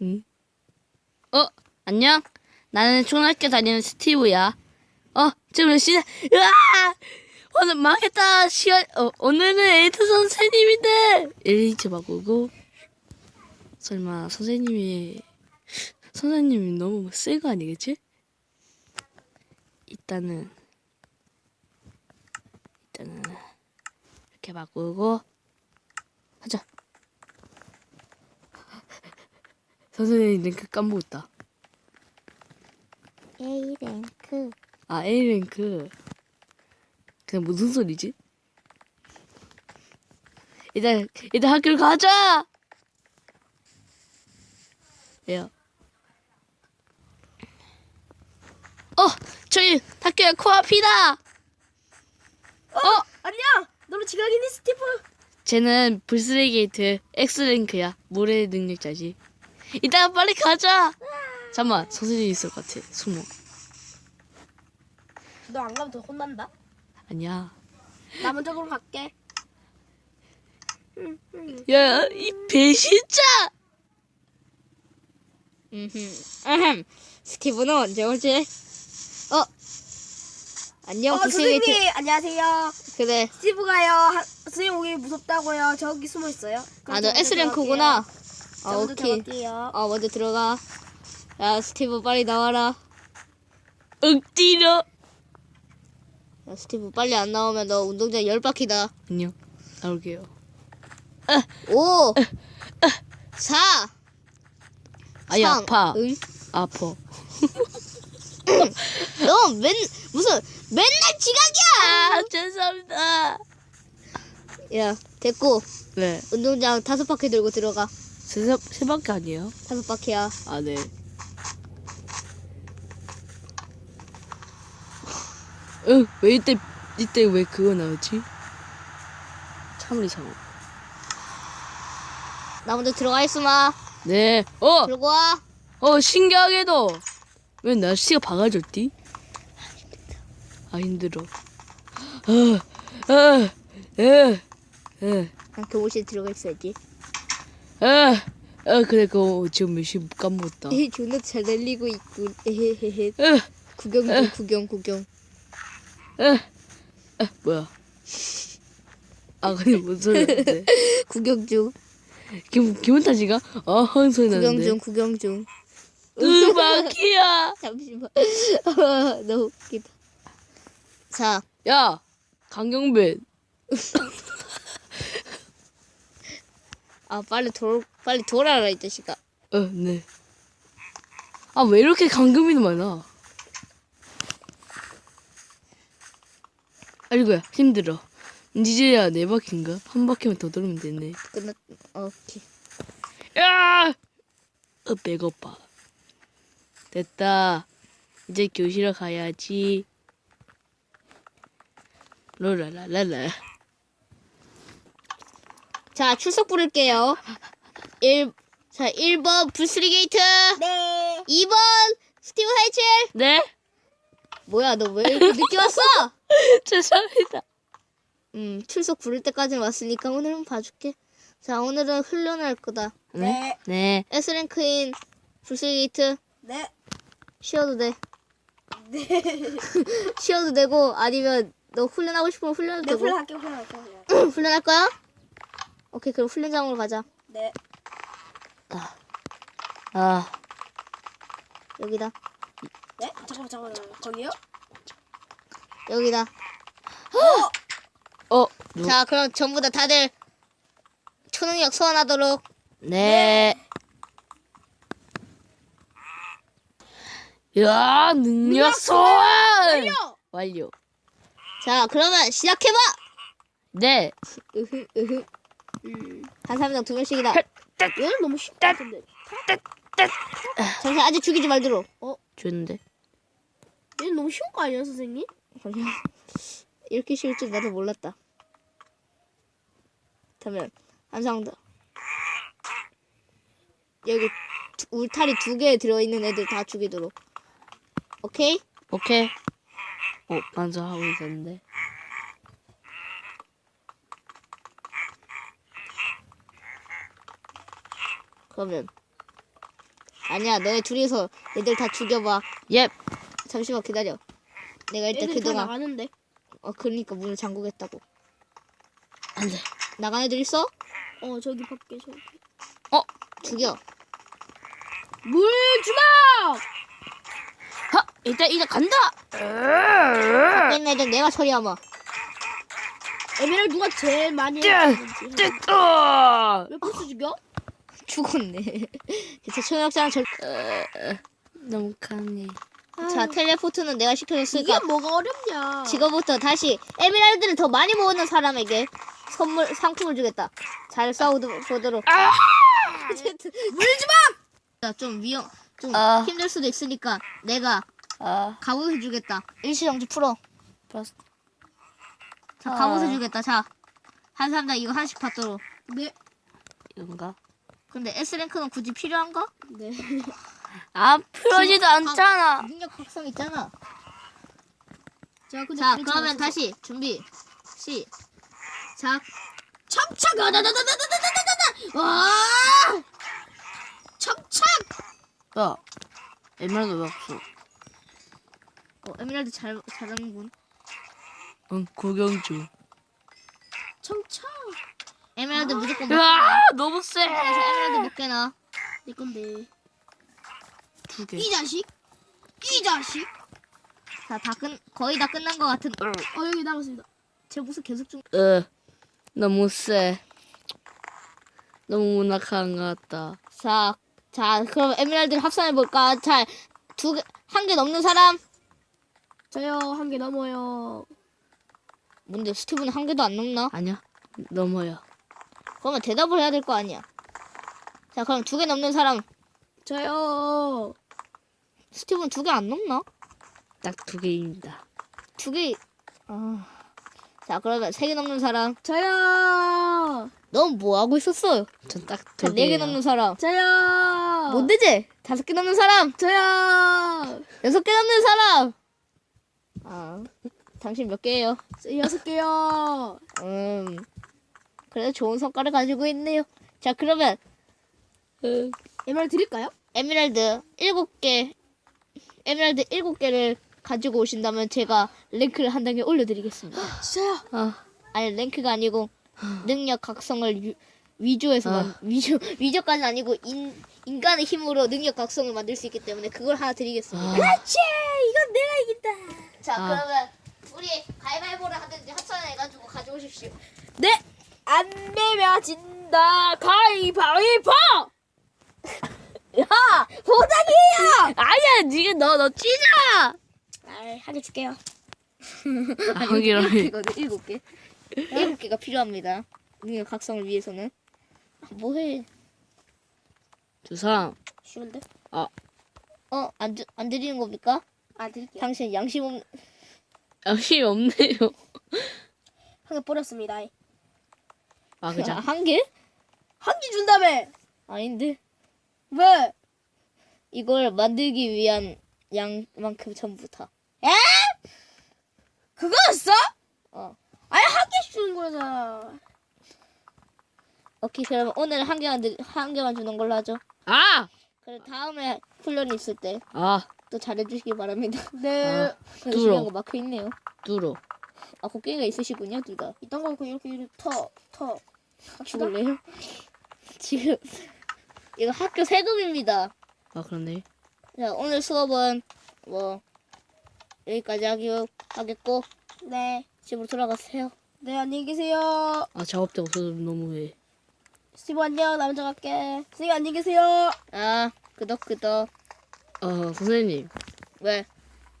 응? 어, 안녕? 나는 초등학교 다니는 스티브야. 어, 지금 몇 시냐? 으아! 오늘 망했다. 시간, 어, 오늘은 에이트 선생님인데! 일리치 바꾸고. 설마, 선생님이, 선생님이 너무 센거 아니겠지? 일단은, 일단은, 이렇게 바꾸고, 하자. 선생님 랭크 까먹었다. A랭크 아, A랭크. 그냥 무슨 소리지? 일단, 일단 학교를 가자! 왜요? 어! 저희 학교에 코앞이다! 어! 안녕 너무 지각이니 스티브 쟤는 불스레 게이트 X랭크야. 모래 능력자지. 이따가 빨리 가자! 잠깐만, 선생님 있을 것 같아. 숨어. 너 안 가면 더 혼난다 아니야. 나 먼저 그럼 갈게 야, 이 배신자! 음흠. 스티브는 언제 오지? 어. 안녕 어. 선생님 안녕하세요 그래. 스티브가요 하- 선생님 오기 무섭다고요 저기 숨어 있어요 아 너 S 랭크구나. 아아 오케이. 들어갈게요 어 먼저 들어가. 야 스티브 빨리 나와라. 억지로! 야, 스티브 빨리 안 나오면 너 운동장 열 바퀴다. 안녕. 나올게요. 오. 사. 아이, 삼. 아파. 응. 아파. 너 맨 무슨 맨날 지각이야. 아, 죄송합니다. 야 됐고 네. 운동장 다섯 바퀴 들고 들어가. 세, 세, 세 바퀴 아니에요? 다섯 바퀴야. 아, 네. 응, 왜 이때, 이때 왜 그거 나오지? 참을 이상해. 나 먼저 들어가 있으마. 네. 어! 들고 와. 어, 신기하게도. 왜 날씨가 밝아졌디? 아, 힘들어. 아, 아, 에, 에, 난 교무실 들어가 있어야지. 아, 아, 그래, 그거 지금 몇시 까먹었다. 에헤, 존나 잘 날리고 있군. 에헤헤헤. 에, 구경 중 구경 구경. 에, 에, 뭐야. 아, 근데 뭔 소리였는데. 구경 중. 기분, 기분 탓인가? 아, 하는 소리 구경 나는데. 중 구경 중. 음악이야. 잠시만. 너무 웃기다. 자, 야, 강경배. 아 빨리 돌 빨리 돌아라 이 자식아. 어, 네. 아, 왜 이렇게 감금이 많아? 아이고야, 힘들어. 이제야 네 바퀴인가? 한 바퀴만 더 돌면 되네. 끝났. 어, 오케이. 야! 어, 배고파. 됐다. 이제 교실에 가야지. 롤라라라라. 자 출석 부를게요. 1 자, 1번 불스리 게이트. 네 2번 스티브 하이첼. 네? 뭐야, 너 왜 이렇게 늦게 왔어? 죄송합니다. 음, 출석 부를 때까지 왔으니까 오늘은 봐줄게. 자, 오늘은 훈련할 거다. 네. 네. S랭크인 불스리 게이트 네. 쉬어도 돼. 네. 쉬어도 되고 아니면 너 훈련하고 싶으면 훈련도 네, 되고. 훈련할게, 훈련할게. 훈련할 거야? 오케이, 그럼 훈련장으로 가자. 네. 아. 아. 여기다. 네? 잠깐만, 잠깐만. 거기요? 여기다. 어, 누, 자, 그럼 전부 다 다들 초능력 소환하도록. 네. 야, 능력 소환! 완료! 완료. 자, 그러면 시작해봐! 네. 으흐, 으흐. 음, 한 사람당 두 명씩이다. 얘는 너무 쉽것 같은데. 잠시 아직 죽이지 말도록. 어? 좋은데. 얘는 너무 쉬운 거 아니야, 선생님? 잠시만. 이렇게 쉬울 줄 나도 몰랐다. 그러면 한 사람 더. 여기 두- 울타리 두 개 들어있는 애들 다 죽이도록. 오케이? 오케이. 어, 먼저 하고 있었는데. 그러면 아니야, 너네 둘이서 얘들 다 죽여봐. 예. 잠시만 기다려. 내가 일단 다 그동안 나가는데. 어 그러니까 문을 잠그겠다고. 안 돼. 나간 애들 있어? 어 저기 밖에 저기. 어, 죽여. 물 주먹. 하, 일단 이제 간다. 맨 애들 내가 처리하마. 에메랄 누가 제일 많이 뜨, 했는지. 몇 보스 죽여? 죽었네. 진짜 초능력자는 절. 너무 강해. 자 텔레포트는 내가 시켜줬으니까 이게 뭐가 어렵냐? 지금부터 다시 에메랄드를 더 많이 모으는 사람에게 선물 상품을 주겠다. 잘 싸우도록. 아! 자, 좀 위험, 좀 아. 힘들 수도 있으니까 내가 아, 갑옷 해주겠다. 일시정지 풀어. 플러스. 자, 아. 갑옷 해주겠다. 자, 한 사람당 이거 하나씩 받도록. 네. 이건가? 근데 S랭크는 굳이 필요한가? 네. 아, 풀어지도 않잖아. 능력 각성 있잖아. 자, 근데 자, 그러면. 다시 준비. 시작. 아다다다다다다다다. 와! 찹찹. 야, 에메랄드 왜 없어? 어, 에메랄드 잘 잘하는군. 응, 구경 중. 찹찹. 에메랄드 무조건 못 으아, 너무 세. 그래서 에메랄드 못 깨나. 내 건데. 두 개. 이 자식. 이 자식. 자, 다 끝, 거의 다 끝난 것 같은. 어 여기 남았습니다. 제 모습 계속 좀. 으, 너무 세. 너무 문학한 것 같다. 자, 자, 그럼 에메랄드를 합산해 볼까? 자, 두 개, 한개 넘는 사람. 저요 한 개 넘어요. 뭔데 스티브는 한 개도 안 넘나? 아니야, 넘어요. 그러면 대답을 해야 될 거 아니야. 자, 그럼 두 개 넘는 사람. 저요. 스티브는 두개 안 넘나? 딱 두 개입니다. 두 개. 아. 자, 그러면 세 개 넘는 사람. 저요. 넌 뭐 하고 있었어? 전딱 자, 두네개 개예요. 넘는 사람. 저요. 뭔데지? 다섯 개 넘는 사람. 저요. 여섯 개 넘는 사람. 아, 당신 몇 개예요? 저 여섯 개요. 음, 그래도 좋은 성과를 가지고 있네요. 자, 그러면 으, 에메랄 드릴까요? 에메랄드 일곱 개, 에메랄드 일곱 개를 가지고 오신다면 제가 랭크를 한 단계 올려드리겠습니다. 진짜요? 아, 아니 랭크가 아니고 능력 각성을 유- 위조해서 만, 위조 위조까지는 아니고 인 인간의 힘으로 능력 각성을 만들 수 있기 때문에 그걸 하나 드리겠습니다. 아. 그렇지. 이건 내가 이긴다. 자 아. 그러면 우리 가위바위보를 하든지 합산해가지고 가져오십시오. 네. 안 내면 진다. 가위바위보. 야, 보자기예요. 아니야, 니가 너, 너 찢어! 아, 한개 줄게요. 아, 거기로. 이거는 일곱 개. 일곱 개가 필요합니다. 능력 각성을 위해서는 뭐해? 두 사람. 쉬운데? 어안 안 드리는 겁니까? 아, 드릴게요. 당신 양심 없 양심이 없네요. 한개 버렸습니다. 아, 그죠? 한 개? 한 개 준다며. 아닌데 왜? 이걸 만들기 위한 양만큼 전부 다. 그거였어? 어. 아니 한 개씩 주는 거잖아. 오케이 그러면 오늘 한 개만 드, 한 개만 주는 걸로 하죠. 아! 그래 다음에 훈련이 있을 때 또 아, 잘해주시기 바랍니다. 네. 아. 그래 뚫어. 중요한 거 막혀 있네요. 뚫어. 아 곡괭이가 있으시군요 둘 다. 이딴 거 이렇게 이렇게 터 터. 죽을래요? 지금 이거 학교 세금입니다. 아, 그러네. 자 오늘 수업은 뭐 여기까지 하기, 하겠고 네. 집으로 돌아가세요. 네 안녕히 계세요. 아, 작업대 없어서 너무해. 스티브 안녕. 나 먼저 갈게. 선생님 안녕히 계세요. 아 끄덕끄덕 어, 선생님. 왜?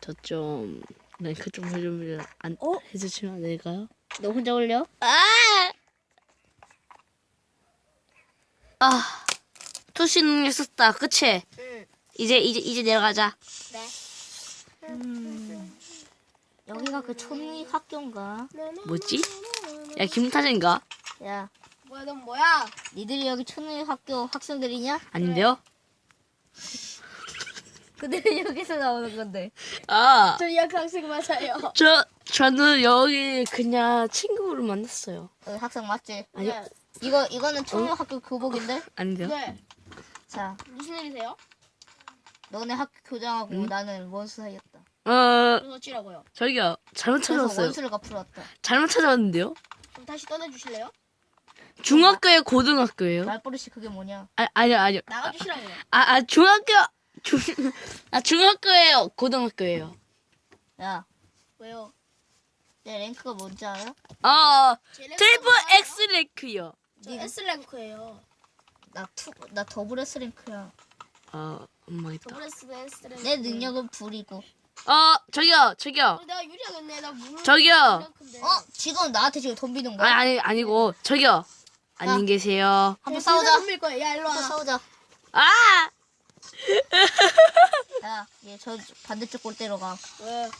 저 좀, 랭크 좀 해주면, 안, 어? 해주시면 안 될까요? 너 혼자 올려? 아, 투시 능력 썼다. 그치? 응. 이제, 이제, 이제 내려가자. 네. 음. 여기가 그 초능력 학교인가? 뭐지? 야, 김타진가? 야, 뭐야 넌 뭐야? 니들이 여기 초능력 학교 학생들이냐? 아닌데요? 그들은 여기서 나오는 건데. 아, 저 이학교 학생 맞아요. 저, 저는 여기 그냥 친구를 만났어요. 어, 학생 맞지? 아니요. 네. 이거 이거는 초능력 학교 교복인데. 아닌데요? 네. 자, 무슨 일이세요? 너네 학교 교장하고 응? 나는 원수 사이였다. 어 그래서 어찌라고요? 저기요 잘못 그래서 찾았어요. 원수를 갚으러 왔다. 잘못 찾아왔는데요? 그럼 다시 떠내주실래요? 중학교에 고등학교예요? 말버릇이 그게 뭐냐? 아 아니요 아니요. 나가주시라고요. 아, 아 중학교 중, 아 중학교예요 고등학교예요. 야, 왜요? 내 랭크가 뭔지 알아? 아 제 랭크가 트리플 뭐예요? X 랭크요. 저 S 랭크예요. 나 투, 나 더블 S 랭크야. 아 엄마겠다. 더블 S S 랭크. 내 능력은 불이고. 어 저기요 저기요 어, 내가 유리하겠네. 나 물. 저기요. 랭크인데. 어? 지금 나한테 지금 덤비는 아니 거야? 아니 아니고 저기요 안녕히 계세요. 한번 싸우자. 덤빌 거예요. 야 일로 와. 한번 싸우자. 아 야, 얘 저 반대쪽 골대로 가. 왜?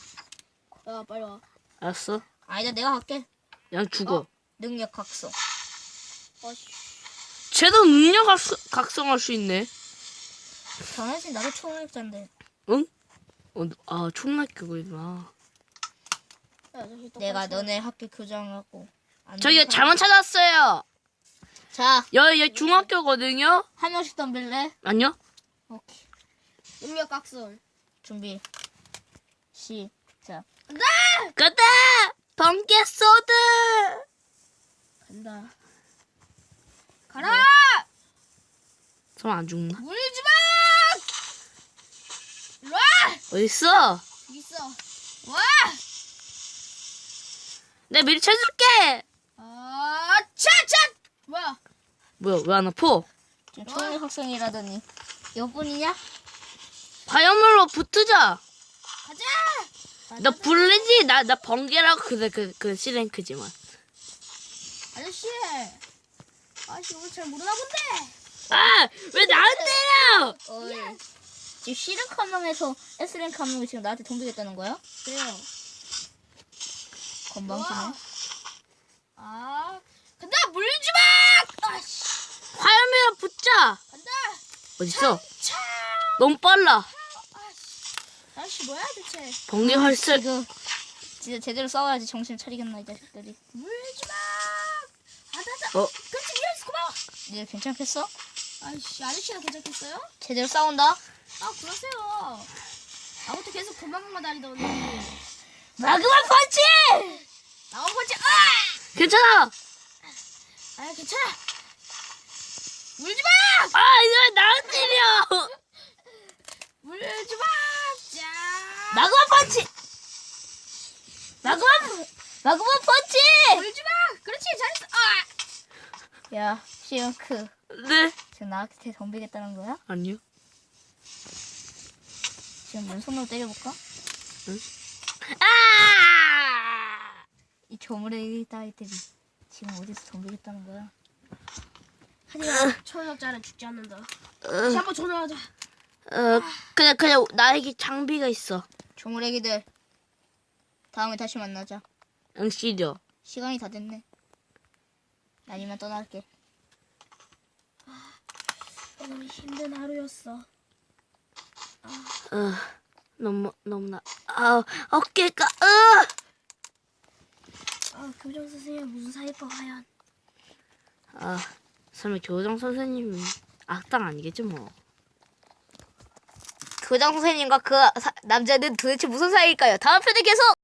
야 빨리 와. 알았어. 아니다, 내가 갈게. 그냥 죽어. 어? 능력 각성. 어씨. 쟤도 능력 각성, 각성할 수 있네. 당연히 나도 초능력자인데. 응? 어, 아. 야 저기 또 내가 너네 학교 교장하고. 안 저기 되는 잘못 찾았어요. 자, 여기 여기 중학교거든요. 한 명씩 덤빌래? 아니요? 오케이. 능력 각성. 준비. 시작. 가다 번개 소드. 간다. 가라. 설마 안 죽나? 물지 마. 일로 와. 어디 있어? 여기 있어. 와. 내가 미리 쳐줄게. 아, 차 차. 뭐야? 뭐야 왜 안 아파? 지금 초능력 학생이라더니. 여분이냐? 화염물로 붙으자. 가자. 너 불리지? 나 나 번개라고 그그 C랭크지만. 아저씨. 아저씨 오늘 잘 모르나 본데. 아 왜 나를 때려? 어이. 지금 C랭크 한 명에서 S랭크 한 명이 지금 나한테 덤비겠다는 거야? 그래요. 건방지네. 아, 간다. 물지 마. 아씨. 화염이랑 붙자. 차. 너무 빨라. 아씨. 아저씨 뭐야 대체? 번개 활설. 지금 진짜 제대로 싸워야지 정신 차리겠나 이 자식들이. 물지 마. 아다다. 어 그렇지 미안해 고마워. 니들 괜찮겠어? 아저씨 아저씨가 괜찮겠어요? 제대로 싸운다. 아 그러세요. 아무튼 계속 도망만 다니더니. 마그마 펀치! 나온 거지. 아. 괜찮아. 아 괜찮아. 물지 마. 아 이거 나를 때려. 물지 마. 자. 마그마 펀치! 마그마 마그마 펀치! 물지 마. 그렇지 잘했어. 아. 야, 시영크. 네. 지금 나한테 덤비겠다는 거야? 아니요. 지금 맨손으로 때려볼까? 아! 이 조물의 따위들이 지금 어디서 덤비겠다는 거야? 하지만 초능력자는 죽지 않는다. 다시 한번 전화하자. 어 그냥 그냥 나에게 장비가 있어. 조물애기들 다음에 다시 만나자. 응 씨죠. 시간이 다 됐네. 난 이만 떠날게. 오늘 힘든 하루였어. 어 너무 너무나 아 어깨가 어. 아 교장 선생님 무슨 사이퍼 과연? 아 설마 교장 선생님이 악당 아니겠지 뭐. 교장 선생님과 그 사- 남자는 도대체 무슨 사이일까요? 다음 편에 계속!